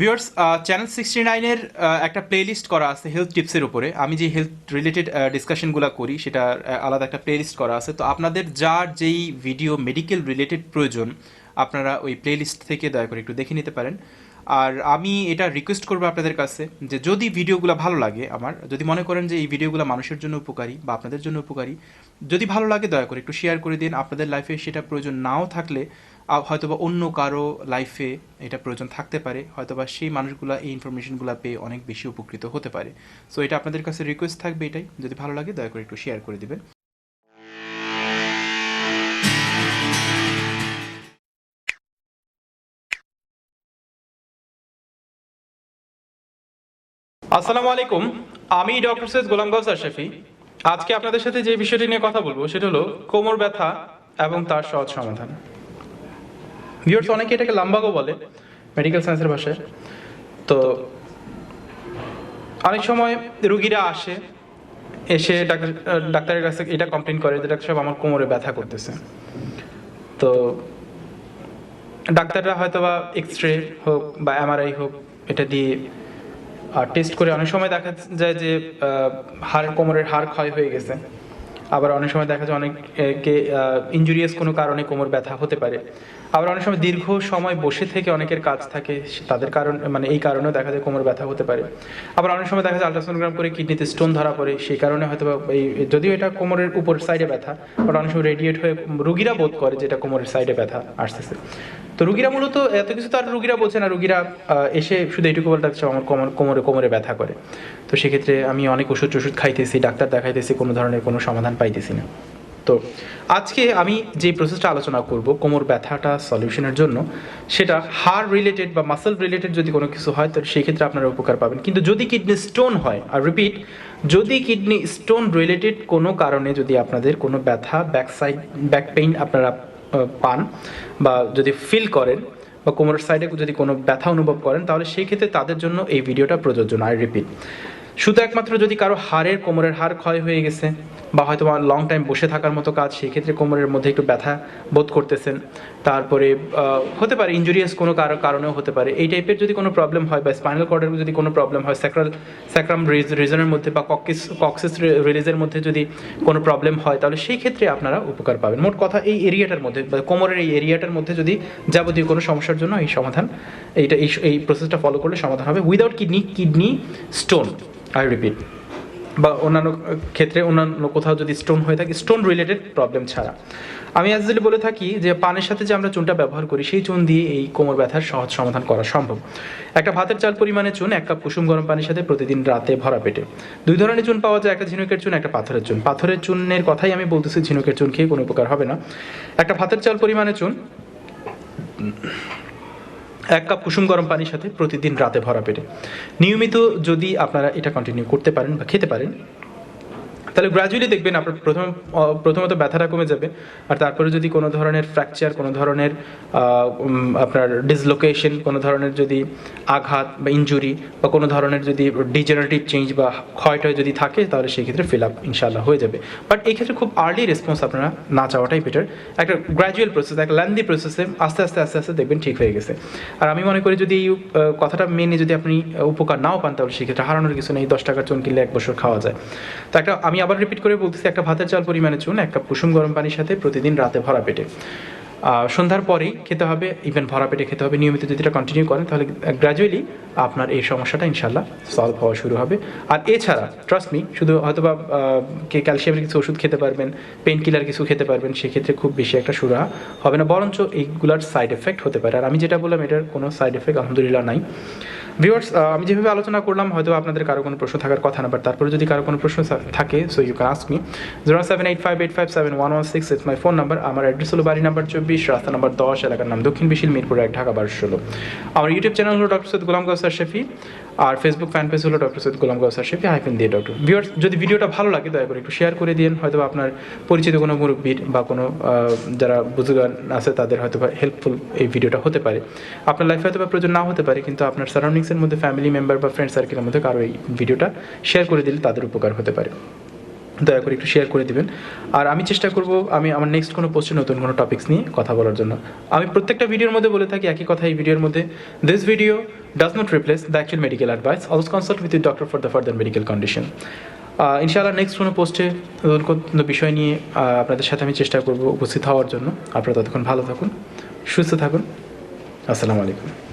Viewers channel sixty নাইনের একটা playlist করা আছে হেলথ টিপসের উপরে। আমি যে হেলথ রিলেটেড ডিসকাশনগুলো করি, সেটা আলাদা একটা প্লেলিস্ট করা আছে। তো আপনাদের যার যেই ভিডিও মেডিকেল রিলেটেড প্রয়োজন, আপনারা ওই প্লেলিস্ট থেকে দয়া করে একটু দেখে নিতে পারেন। আর আমি এটা রিকোয়েস্ট করব আপনাদের কাছে যে যদি ভিডিওগুলো ভালো লাগে আমার, যদি মনে করেন যে এই ভিডিওগুলো মানুষের জন্য উপকারী বা আপনাদের জন্য উপকারী, যদি ভালো লাগে দয়া করে একটু শেয়ার করে দিন। আপনাদের লাইফে সেটা প্রয়োজন নাও থাকলে হয়তোবা অন্য কারও লাইফে এটা প্রয়োজন থাকতে পারে, হয়তোবা সেই মানুষগুলো এই ইনফরমেশনগুলো পেয়ে অনেক বেশি উপকৃত হতে পারে। সো এটা আপনাদের কাছে রিকোয়েস্ট থাকবে এটাই। যদি ভালো লাগে, দয়া করে একটু শেয়ার করে দিবেন। আসসালামু আলাইকুম। আমি ডক্টর সৈয়দ গোলাম গাউসার শফি। আজকে আপনাদের সাথে যে বিষয়টি নিয়ে কথা বলব, সেটা হলো কোমর ব্যথা এবং তার সহজ সমাধান। ভিউয়ার্স অনেকে এটাকে লাম্বাগো বলে মেডিকেল সায়েন্সের ভাষায়। তো অনেক সময় রুগীরা আসে, এসে ডাক্তার, ডাক্তারের কাছে এটা কমপ্লেন করে যে ডাক্তার সাহেব আমার কোমরে ব্যথা করতেছে। তো ডাক্তাররা হয়তো বা এক্স রে হোক বা এমআরআই হোক, এটা দিয়ে টেস্ট করে অনেক সময় দেখা যায় যে হাড়, কোমরের হাড় ক্ষয় হয়ে গেছে। আবার অনেক সময় দেখা যায় অনেককে ইঞ্জুরিয়াস কোনো কারণে কোমর ব্যথা হতে পারে। আবার অনেক সময় দীর্ঘ সময় বসে থেকে অনেকের কাজ থাকে তাদের কারণ মানে এই কারণেও দেখা যায় কোমর ব্যথা হতে পারে। আবার অনেক সময় দেখা যায় আলট্রাসোনোগ্রাম করে কিডনিতে স্টোন ধরা পড়ে সেই কারণে হয়তো এই, যদিও এটা কোমরের উপর সাইডে ব্যথা বাট অনেক সময় রেডিয়েট হয়ে রুগীরা বোধ করে যেটা কোমরের সাইডে ব্যথা আসতেছে। তো রুগীরা মূলত এত কিছু তো আর রুগীরা বোঝে না, রুগীরা এসে শুধু এইটুকু বলতে চাচ্ছে আমার কোমর, কোমরে কোমরে ব্যথা করে। তো সেক্ষেত্রে আমি অনেক ওষুধ টষুধ খাইতেছি, ডাক্তার দেখাইতেছি, কোনো ধরনের কোনো সমাধান পাইতেছি না। তো আজকে আমি যে প্রসেসটা আলোচনা করব, কোমর ব্যথাটা সলিউশনের জন্য, সেটা হাড় রিলেটেড বা মাসেল রিলেটেড যদি কোনো কিছু হয়, তো সেই ক্ষেত্রে আপনারা উপকার পাবেন। কিন্তু যদি কিডনি স্টোন হয় আর রিপিট যদি কিডনি স্টোন রিলেটেড কোনো কারণে যদি আপনাদের কোনো ব্যথা ব্যাক সাইড ব্যাক পেইন আপনারা পান বা যদি ফিল করেন বা কোমরের সাইডে যদি কোনো ব্যথা অনুভব করেন, তাহলে সেই ক্ষেত্রে তাদের জন্য এই ভিডিওটা প্রযোজ্য আই রিপিট শুধু একমাত্র যদি কারও হাড়ের, কোমরের হাড় ক্ষয় হয়ে গেছে বা হয়তো লং টাইম বসে থাকার মতো কাজ, সেই ক্ষেত্রে কোমরের মধ্যে একটু ব্যথা বোধ করতেছেন। তারপরে হতে পারে ইঞ্জুরিয়াস কোনো কারো- কারণেও হতে পারে। এই টাইপের যদি কোনো প্রবলেম হয় বা স্পাইনাল কর্ডের যদি কোনো প্রবলেম হয় স্যাক্রাল স্যাক্রাম রিজনের মধ্যে বা ককিস কক্সিস রিলিজের মধ্যে যদি কোনো প্রবলেম হয়, তাহলে সেই ক্ষেত্রে আপনারা উপকার পাবেন। মোট কথা এই এরিয়াটার মধ্যে কোমরের এই এরিয়াটার মধ্যে যদি যাবতীয় কোনো সমস্যার জন্য এই সমাধান, এইটা, এই এই প্রসেসটা ফলো করলে সমাধান হবে without kidney kidney stone I repeat বা অন্যান্য ক্ষেত্রে অন্যান্য কোথাও যদি স্টোন হয়ে থাকে স্টোন রিলেটেড প্রবলেম ছাড়া। আমি অ্যাজলি বলে থাকি যে পানের সাথে যে আমরা চুনটা ব্যবহার করি, সেই চুন দিয়ে এই কোমর ব্যথার সহজ সমাধান করা সম্ভব। একটা ভাতের চাল পরিমাণে চুন, এক কাপ কুসুম গরম পানির সাথে প্রতিদিন রাতে ভরা পেটে। দুই ধরনের চুন পাওয়া যায়, একটা ঝিনুকের চুন, একটা পাথরের চুন। পাথরের চুনের কথাই আমি বলতেছি, ঝিনুকের চুন খেয়ে কোনো উপকার হবে না। একটা ভাতের চাল পরিমাণে চুন এক কাপ কুসুম গরম পানির সাথে প্রতিদিন রাতে ভরা পেটে। নিয়মিত যদি আপনারা এটা কন্টিনিউ করতে পারেন বা খেতে পারেন তাহলে গ্র্যাজুয়ালি দেখবেন আপনার প্রথম প্রথমত ব্যথাটা কমে যাবে। আর তারপরে যদি কোনো ধরনের ফ্র্যাকচার কোনো ধরনের আপনার ডিসলোকেশন কোনো ধরনের যদি আঘাত বা ইনজুরি বা কোনো ধরনের যদি ডিজেনারেটিভ চেঞ্জ বা ক্ষয়টয় যদি থাকে, তাহলে সেই ক্ষেত্রে ফিল আপ ইনশাল্লাহ হয়ে যাবে। বাট এই ক্ষেত্রে খুব আর্লি রেসপন্স আপনারা না চাওয়াটাই বেটার একটা গ্র্যাজুয়াল প্রসেস একটা ল্যান্দি প্রসেসে আস্তে আস্তে আস্তে আস্তে দেখবেন ঠিক হয়ে গেছে। আর আমি মনে করি যদি এই কথাটা মেনে যদি আপনি উপকার নাও পান, তাহলে সেক্ষেত্রে হারানোর কিছু নেই। দশ টাকার চুন কিনলে এক বছর খাওয়া যায়। তো একটা, আমি আবার রিপিট করে বলতেছি, একটা ভাতের চাল পরিমাণে চুন, এক কাপ কুসুম গরম পানির সাথে প্রতিদিন রাতে ভরা পেটে। সন্ধ্যার পরেই খেতে হবে ইভেন ভরা পেটে খেতে হবে, নিয়মিত যদি এটা কন্টিনিউ করেন, তাহলে গ্র্যাজুয়ালি আপনার এই সমস্যাটা ইনশাল্লাহ সলভ হওয়া শুরু হবে। আর এছাড়া ট্রাস্ট মি শুধু হয়তো বা কে ক্যালসিয়ামের কিছু ওষুধ খেতে পারবেন পেন কিলার কিছু খেতে পারবেন, সেক্ষেত্রে খুব বেশি একটা সুরাহা হবে না, বরঞ্চ এইগুলার সাইড এফেক্ট হতে পারে। আর আমি যেটা বললাম, এটার কোনো সাইড এফেক্ট আলহামদুলিল্লাহ নাই। ভিউয়ার্স আমি যেভাবে আলোচনা করলাম, হয়তো আপনাদের কারও কোনো প্রশ্ন থাকার কথা না বাট তারপরে যদি কারও কোনো প্রশ্ন থাকে so you can ask me zero seven eight five eight five seven one one six it's my phone number আমার অ্যাড্রেস হলো বাড়ি নাম্বার চব্বিশ, রাস্তা নাম্বার দশ, এলাকার নাম দক্ষিণ বিশিল মিরপুর এক, ঢাকা বারোশো আমার ইউটিউব চ্যানেল হলো ডক্টর সৈয়দ গোলাম কাউসার শেফি। আর ফেসবুক ফ্যান পেজ হলো ডক্টর সৈয়দ গোলাম গাউসার শেফি হাইফেন দিয়ে ডক্টর ভিউয়ার্স যদি ভিডিওটা ভালো লাগে, দয়া করে একটু শেয়ার করে দিন হয়তো আপনার পরিচিত কোনো মুরব্বীর বা কোনো যারা বুজুগান আছে, তাদের হয়তো বা হেল্পফুল এই ভিডিওটা হতে পারে। আপনার লাইফে হয়তো বা প্রয়োজন না হতে পারে, কিন্তু আপনার সারাউন্ডিংসের মধ্যে ফ্যামিলি মেম্বার বা ফ্রেন্ড সার্কেলের মধ্যে কারও এই ভিডিওটা শেয়ার করে দিলে তাদের উপকার হতে পারে। দয়া করে একটু শেয়ার করে দিবেন। আর আমি চেষ্টা করব আমি আমার নেক্সট কোনো পোস্টে নতুন কোনো টপিক্স নিয়ে কথা বলার জন্য। আমি প্রত্যেকটা ভিডিওর মধ্যে বলে থাকি একই কথা এই ভিডিওর মধ্যে। This video does not replace the actual medical advice with your doctor for the further medical condition. Ah, ইনশাআল্লাহ নেক্সট কোনো পোস্টে নতুন কোনো বিষয় নিয়ে আপনাদের সাথে আমি চেষ্টা করব উপস্থিত হওয়ার জন্য। আপনারা ততক্ষণ ভালো থাকুন সুস্থ থাকুন। আসসালামু আলাইকুম।